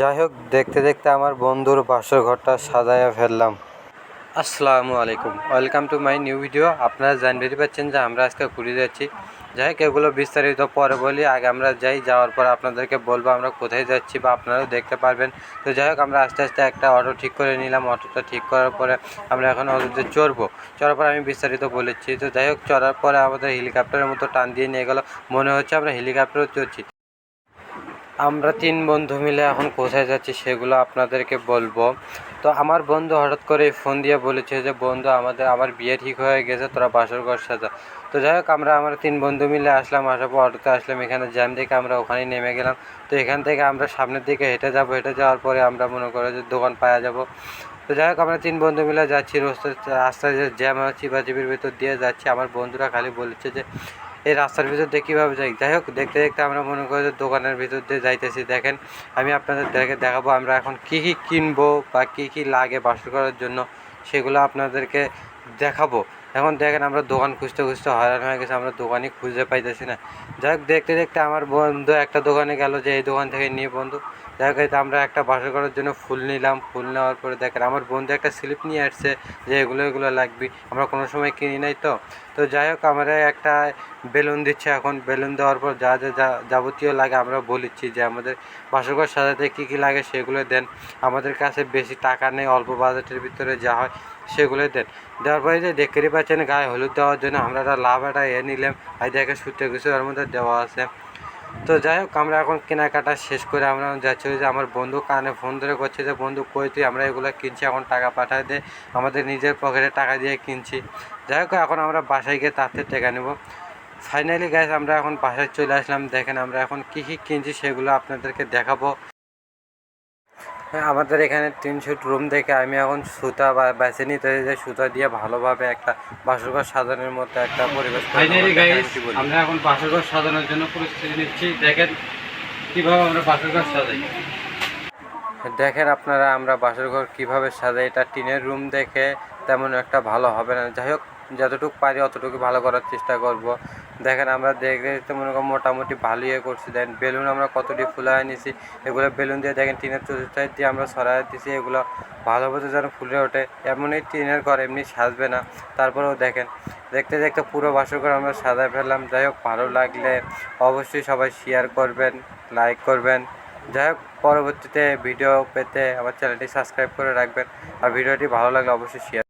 যাই হোক দেখতে দেখতে আমার বন্ধুর বাসর ঘরটা সাজাইয়া ফেললাম। আসসালামু আলাইকুম। Welcome to my new video. আপনারা জানতে পারছেন যে আমরা আজকে ঘুরে যাচ্ছি। যাই হোক এগুলো বিস্তারিত পরে বলি। আগে আমরা যাই, যাওয়ার পর আপনাদেরকে বলব আমরা কোথায় যাচ্ছি বা আপনারাও দেখতে পারবেন। তো যাই হোক আমরা আস্তে আস্তে একটা অটো ঠিক করে নিলাম। অটোটা ঠিক করার পরে আমরা এখন অটোতে চড়বো। চড়ার পরে আমি বিস্তারিত বলেছি। তো যাই হোক চড়ার পরে আমাদের হেলিকপ্টারের মতো টান দিয়ে নিয়ে গেলো। মনে হচ্ছে আমরা হেলিকপ্টারও চড়ছি। আমরা তিন বন্ধু মিলে এখন কোথায় যাচ্ছি সেগুলো আপনাদেরকে বলব। তো আমার বন্ধু হঠাৎ করে ফোন দিয়ে বলেছে যে, বন্ধু, আমাদের, আমার বিয়ে ঠিক হয়ে গেছে, তোরা বাসর ঘর সাজা। তো যাই হোক, আমরা, আমার তিন বন্ধু মিলে আসলাম, আসার পর অটোতে আসলাম, এখানে জ্যাম দেখে আমরা ওখানেই নেমে গেলাম। তো এখান থেকে আমরা সামনের দিকে হেঁটে যাব, হেঁটে যাওয়ার পরে আমরা মনে করি যে দোকান পাওয়া যাব। তো যাই হোক, আমরা তিন বন্ধু মিলে যাচ্ছি, রাস্তায় রাস্তায় যে জ্যাম চিপাচিপির ভিতর দিয়ে যাচ্ছি। আমার বন্ধুরা খালি বলেছে যে এই রাস্তার ভিতর দিয়ে কীভাবে যাই? যাই হোক, দেখতে দেখতে আমরা মনে করি দোকানের ভিতর দিয়ে যাইতেছি। দেখেন, আমি আপনাদের দেখে দেখাবো আমরা এখন কী কী কিনবো বা কী কী লাগে বাসর করার জন্য। সেগুলো আপনাদেরকে দেখাবো। এখন দেখেন আমরা দোকান খুঁজতে খুঁজতে হয়রান হয়ে গেছে, আমরা দোকানই খুঁজে পাইতেছি না। যাই হোক দেখতে দেখতে আমার বন্ধু একটা দোকানে গেল যে এই দোকান থেকে নিয়ে বন্ধু। যাই হোক আমরা একটা বাসর করার জন্য ফুল নিলাম, ফুল নেওয়ার পরে দেখেন আমার বন্ধু একটা স্লিপ নিয়ে আসছে যে এগুলো এগুলো লাগবে, আমরা কোনো সময় কিনি নাই তো। তো যাই হোক, আমরা একটা বেলুন দিচ্ছে এখন, বেলুন দেওয়ার পর যা যা যাবতীয় লাগে আমরা বলেছি যে আমাদের বাসরঘর সাজাতে কী কী লাগে সেগুলো দেন। আমাদের কাছে বেশি টাকা নেই, অল্প বাজেটের ভিতরে যা হয় সেগুলো দেন। দেওয়ার পরে যে দেখতেই পাচ্ছেন গায়ে হলুদ দেওয়ার জন্য আমরা একটা লাভ একটা এ নিলাম। আর দেখে সূত্রে কিছু এর মধ্যে দেওয়া আছে। তো যাই হোক, আমরা এখন কেনাকাটা শেষ করে আমরা যাচ্ছি যে আমার বন্ধু কানে ফোন ধরে করছে যে, বন্ধু, কই তুই? আমরা এগুলো কিনছি, এখন টাকা পাঠায় দে। আমাদের নিজের পকেটে টাকা দিয়ে কিনছি। যাই হোক, এখন আমরা বাসায় গিয়ে তাতে টাকা নেব। ফাইনালি গ্যাস আমরা এখন বাসায় চলে আসলাম। দেখেন আমরা এখন কী কী কিনছি সেগুলো আপনাদেরকে দেখাবো। আমাদের এখানে তিন শুট রুম দেখে আমি এখন সুতা বা বেছে নিতে যে সুতা দিয়ে ভালোভাবে একটা বাসরঘর সাজানোর মতো একটা পরিবেশ। আমরা এখন বাসরঘর সাজানোর জন্য প্রস্তুতি নিচ্ছি। দেখেন কীভাবে আমরা বাসরঘর সাজাই। দেখেন আপনারা আমরা বাসর ঘর কীভাবে সাজাই এটা টিনের রুম দেখে তেমন একটা ভালো হবে না। যাই হোক যতটুকু পারি অতটুকু ভালো করার চেষ্টা করব। দেখেন আমরা দেখে তো মনে করেন মোটামুটি ভালো ইয়ে করছি। দেখেন বেলুন আমরা কতটি ফুলায় নিছি এগুলো বেলুন দিয়ে দেখেন টিনের চতুর্থায় দিয়ে আমরা সরাই দিছি এগুলো ভালোভাবে যেন ফুলে ওঠে। এমনই টিনের ঘর এমনি সাজবে না। তারপরেও দেখেন, দেখতে দেখতে পুরো বাসর ঘর আমরা সাজায় ফেললাম। যাই হোক, ভালো লাগলে অবশ্যই সবাই শেয়ার করবেন লাইক করবেন। যাই হোক, পরবর্তীতে ভিডিও পেতে আমার চ্যানেলটি সাবস্ক্রাইব করে রাখবেন। আর ভিডিওটি ভালো লাগলে অবশ্যই শেয়ার